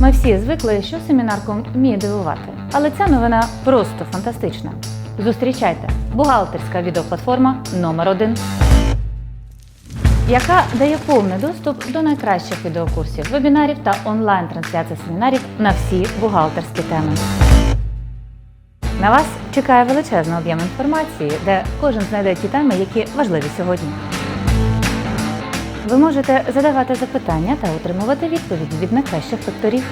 Ми всі звикли, що семінарком вміє дивувати. Але ця новина просто фантастична. Зустрічайте бухгалтерська відеоплатформа номер 1 яка дає повний доступ до найкращих відеокурсів, вебінарів та онлайн-трансляцій семінарів на всі бухгалтерські теми. На вас чекає величезний об'єм інформації, де кожен знайде ті теми, які важливі сьогодні. Ви можете задавати запитання та отримувати відповіді від найкращих лекторів.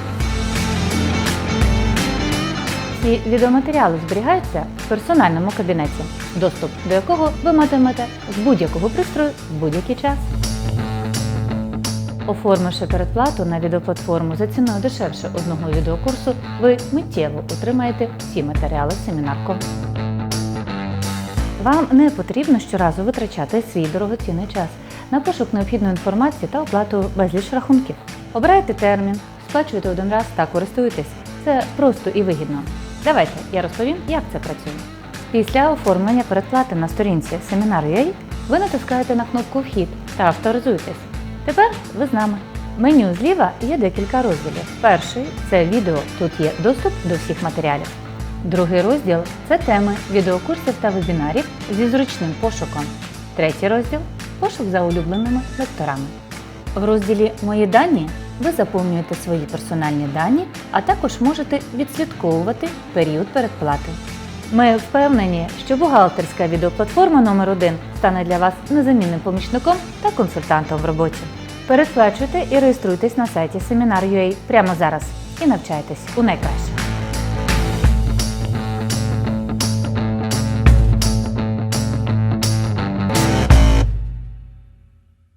Ці відеоматеріали зберігаються в персональному кабінеті, доступ до якого ви матимете з будь-якого пристрою в будь-який час. Оформивши передплату на відеоплатформу за ціною дешевше одного відеокурсу, ви миттєво отримаєте всі матеріали семінарком. Вам не потрібно щоразу витрачати свій дорогоцінний час на пошук необхідної інформації та оплату безліч рахунків. Обирайте термін, сплачуєте один раз та користуєтесь. Це просто і вигідно. Давайте я розповім, як це працює. Після оформлення передплати на сторінці семінар.ua ви натискаєте на кнопку Вхід та авторизуєтесь. Тепер ви з нами. Меню зліва є декілька розділів. Перший це відео. Тут є доступ до всіх матеріалів. Другий розділ це теми відеокурсів та вебінарів зі зручним пошуком. Третій розділ пошук за улюбленими лекторами. В розділі Мої дані ви заповнюєте свої персональні дані, а також можете відслідковувати період передплати. Ми впевнені, що бухгалтерська відеоплатформа номер 1 стане для вас незамінним помічником та консультантом в роботі. Пересплачуйте і реєструйтесь на сайті Seminar.ua прямо зараз і навчайтесь у найкраще.